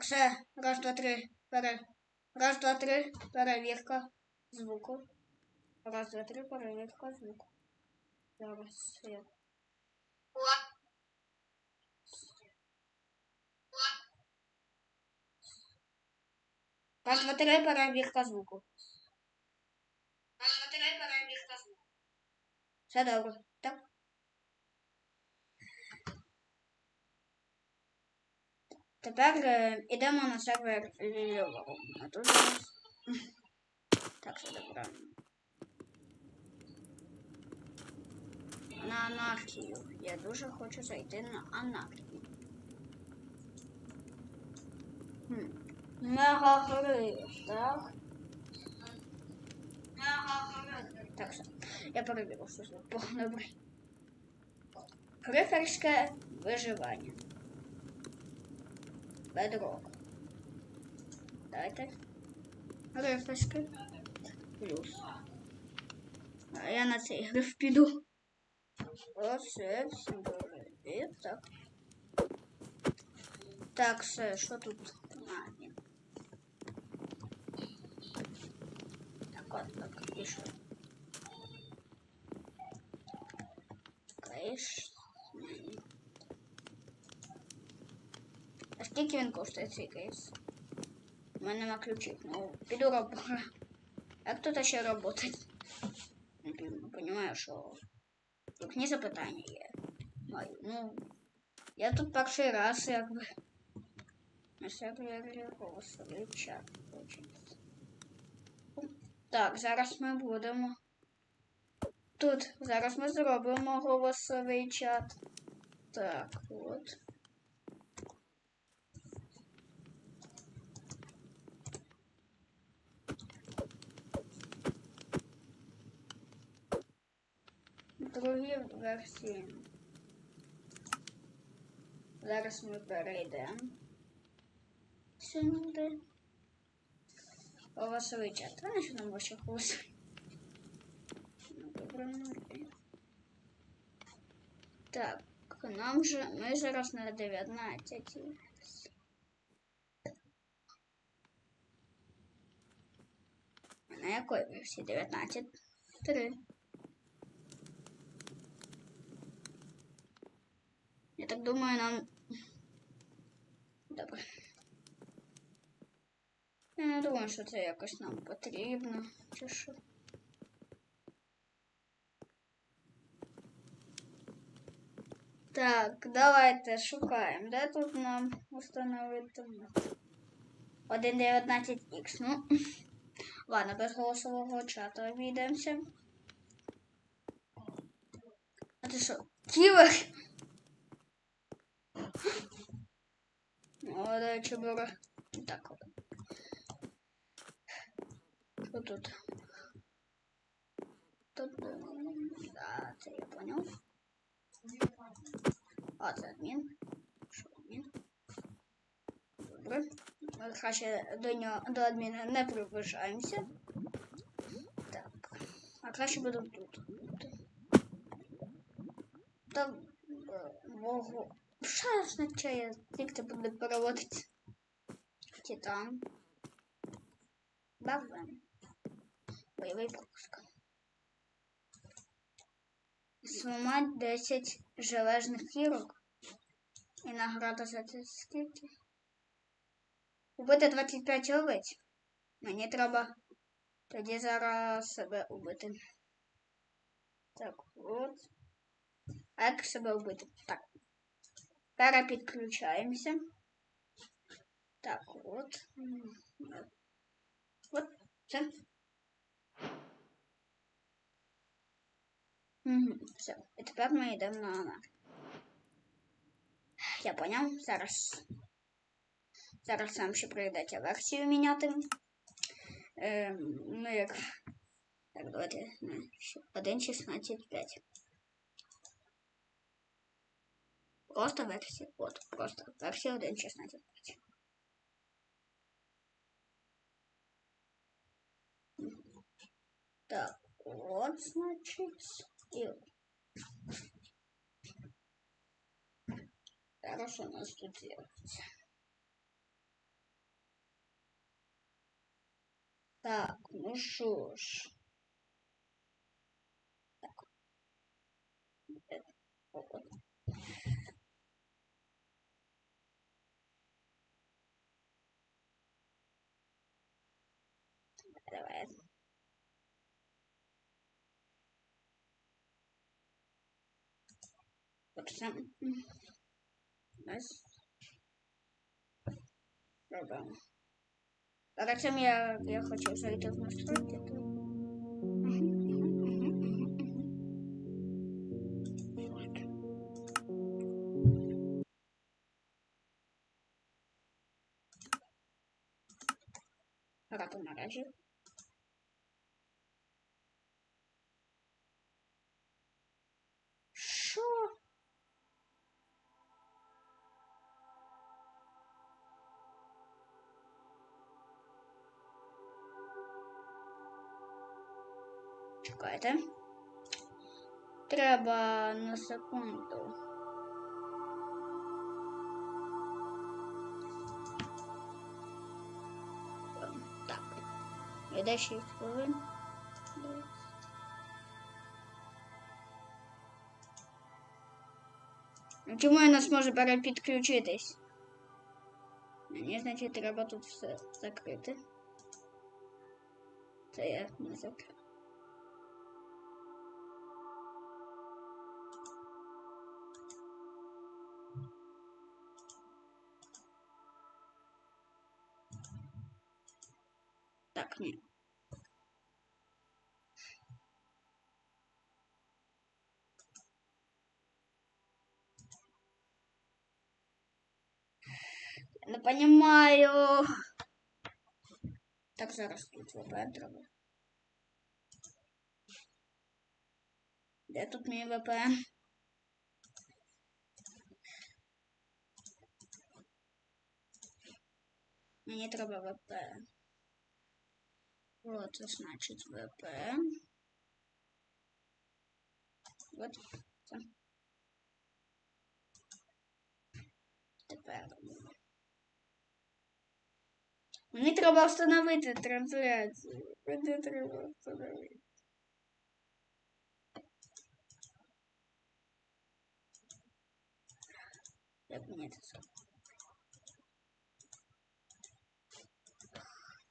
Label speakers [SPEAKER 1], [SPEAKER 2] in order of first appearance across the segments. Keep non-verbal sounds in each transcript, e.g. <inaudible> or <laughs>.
[SPEAKER 1] Все, раз, два, три, пере... Раз, два, три, перевірка звуку. Раз, два, три, перевірка звуку. Зараз я. Раз, два, три, перевірка звуку. Раз, два, три, перевірка звуку. Все добре, Тепер е, йдемо на сервер Львова. А тут зараз... <laughs> Так, все добре. На анархію. Я дуже хочу зайти на анархію. Хм. Мегагриф, так? Мегагриф. Так, все. Я перевірив, що це добре. Гриферське виживання. Бедрок. Давайте. Гриферське. Плюс. А я на цей гриф піду. Оце всім добре. Так. Так, все, що тут? А, ні. Так, от так, і скільки він коштує цей кейс? У мене нема ключів. Ну, піду роботи. <laughs> Як тут ще работать? Не розумію, що Вікні запитання є. Маю. Ну, я тут перший раз якби. На сервері голосовий чат. Получається. Так, зараз ми будемо. Тут зараз ми зробимо голосовий чат. Так, от. Другі версії. Зараз ми перейдемо сюди. Голосовий чат. А що нам ваше голосовий? Ну, ну. Так, нам же ми зараз на 19. На якої версії? 19. 3. Так думаю, нам. Добре. Я не думаю, що це якось нам потрібно. Чи що? Так, давайте шукаємо. Де тут нам установити? 1.19x. Ну. Ладно, без голосового чату обійдемося. А ти що? Ківер? Молодая чебура. Так вот. Что тут? Тут, да, це я понял. А, це адмін. Що адмін? Добре. Ми до нього, до адміна не приближаємося. Так. А краще будемо тут. Там вогу. Що означає, як це буде переводити? Титан. Бавен. Бойовий пропуск. Зламати 10 железних кірок. І награда за це скільки? Убити 25 овець. Мені треба тоді зараз себе убити. Так, от. А як себе убити? Так. Перепідключаємося. Так, от. От, все. Угу, все. І тепер ми йдемо на анар. Я поняв. Зараз. Зараз нам ще прийдеться версію міняти. Ем, ну як. Так, давайте. 1.16.5. Просто версия. Вот, просто версия 1.16.5. Так, вот, значит, и Хорошо, у нас тут делать. Так, ну что ж. Так. Вот. There it is. What's something? Nice. Dobra. Zobaczymy, jak, jak chodzi o zajdę w nastrójkę. Dobra, to na razie. Чекайте. Треба на секунду. Ем, Так. Іде 6 хвилин. Ну, Чому я не зможу перепідключитись? Мені, значить, треба тут все закрити. Це я не закрив. Так, ні. Я не понимаю. Так, зараз тут VPN треба. Де тут мій VPN? Мені треба VPN. Вот, це значить VPN. Вот. Це. Тепер. Мені треба встановити трансляцію. Мені треба встановити. Як мені це зробити?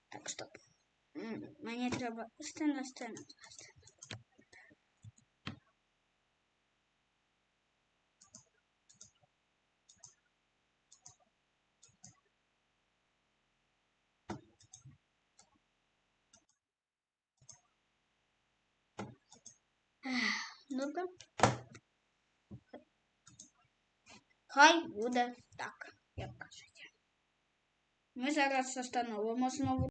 [SPEAKER 1] Так, стоп. М, Мені треба стена, стена, стена. Ну-ка. Хай буде так, як кажуть. Ми зараз встановимо знову